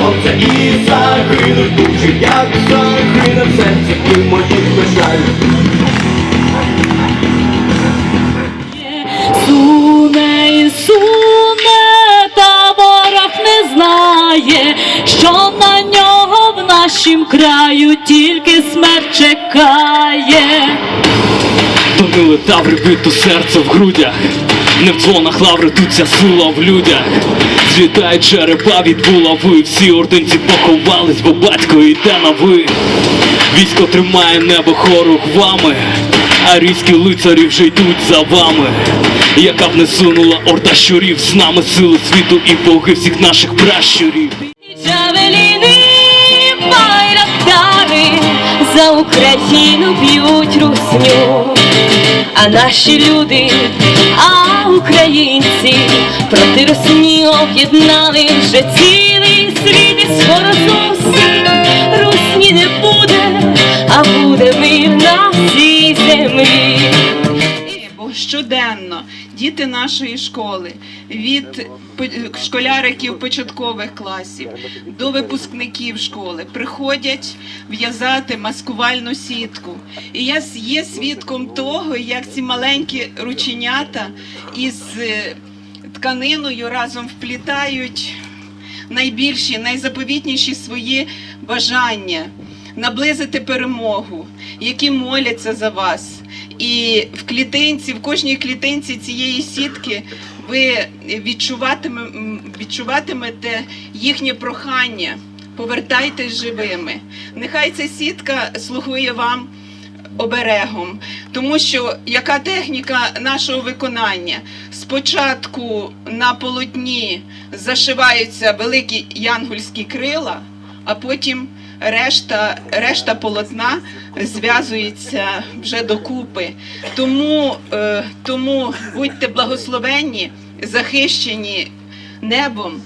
сонця і загинуть душі, як загине серце і моїх печаль. Суне і суне, та ворог не знає, що на нього в нашім краю тільки смерть чекає. Тонили таври бито серце в грудях, не в дзвонах лаври тут ця сила в людях. Злітають черепа від булави, всі ординці поховались, бо батько йде на ви. Військо тримає небо хорухвами, а різкі лицарі вже йдуть за вами. Яка б не сунула орда щурів, з нами сили світу і боги всіх наших пращурів. За Україну б'ють русню. А наші люди, а українці проти русні об'єднали вже цілий світ і скоро зовсім русні не буде, а буде мир на всій землі. Бо щоденно діти нашої школи від школяриків початкових класів до випускників школи приходять в'язати маскувальну сітку. І я є свідком того, як ці маленькі рученята із е, тканиною разом вплітають найбільші, найзаповітніші свої бажання наблизити перемогу, які моляться за вас. І в клітинці, в кожній клітинці цієї сітки ви відчуватиме, відчуватимете їхнє прохання. Повертайтесь живими. Нехай ця сітка слугує вам оберегом, тому що яка техніка нашого виконання? Спочатку на полотні зашиваються великі янгольські крила, а потім решта, решта полотна зв'язується вже докупи. Тому, е, тому будьте благословенні, захищені небом.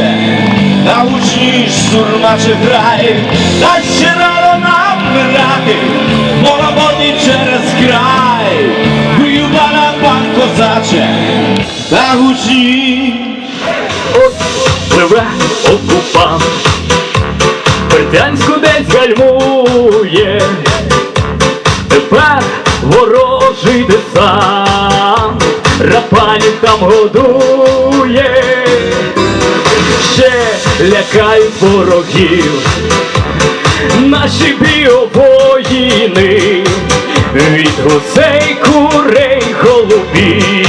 Козаче, на гучні штурмаче грай, та ще рано нам вмирати, води через край, бою барабан козаче, на гучні Пливе окупант, Бердянську десь гальмує, тепер ворожий десант, рапанів там годує, лякають ворогів, наші біовоїни, від гусей, курей, голубів,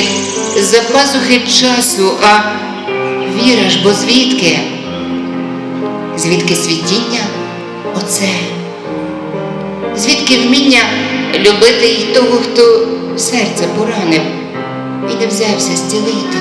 Хрестик з-за пазухи часу, а віра ж бо звідки? Звідки світіння оце? Звідки вміння любити й того, хто серце поранив і не взявся зцілити?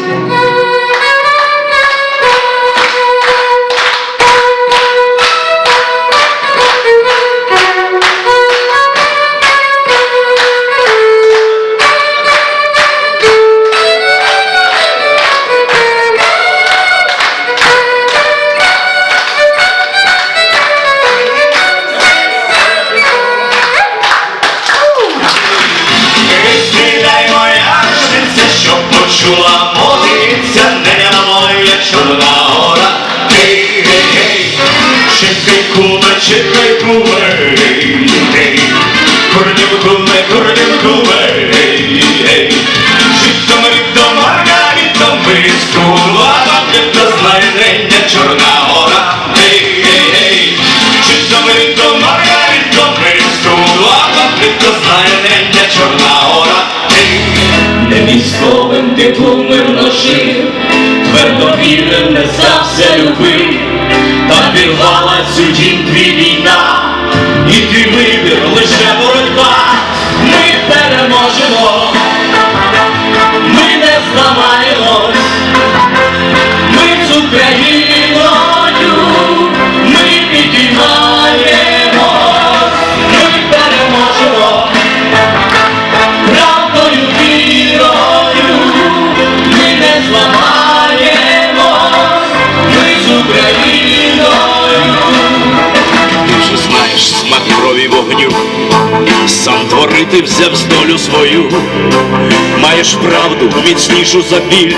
Чекай, курнів, куме, гей, гей. Житом рідом, маргаритом, вискула, де знає чорна гора. Житом рідом, маргаритом, вискула, знає неня чорна гора. Не військовим дипломим ножив, твердо вірив, не зався любив, та пірвала цю дім твій війна, і ти вибір лише сам творити взяв з долю свою, маєш правду міцнішу за біль,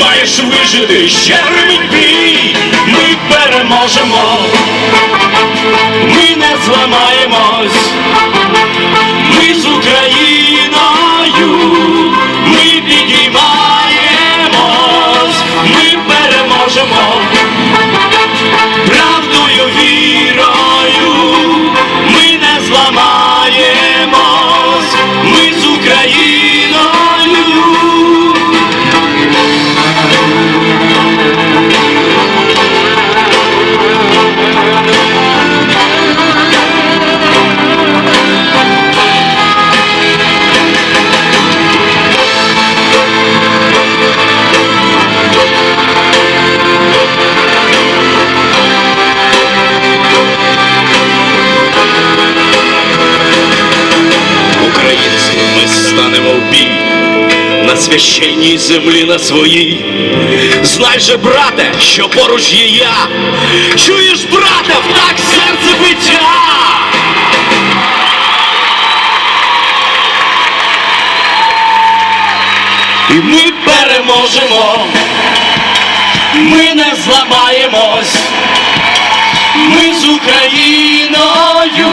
маєш вижити ще бій, ми переможемо, ми не зламаємось, на священній землі на своїй. Знай же, брате, що поруч є я. Чуєш, брате, в так серце биття. І ми переможемо, ми не зламаємось, ми з Україною,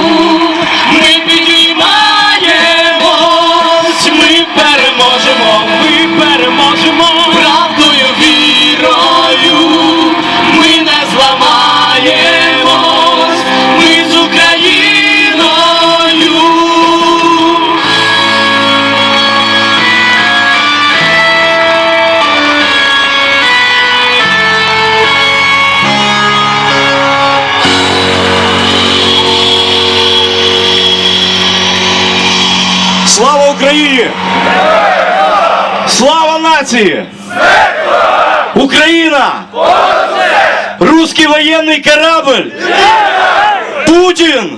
ми підіймаємось, переможемо правдою, вірою, ми не зламаємось, ми з Україною. Слава Україні! Слава нації! Україна! Русский воєнний корабль! Путін!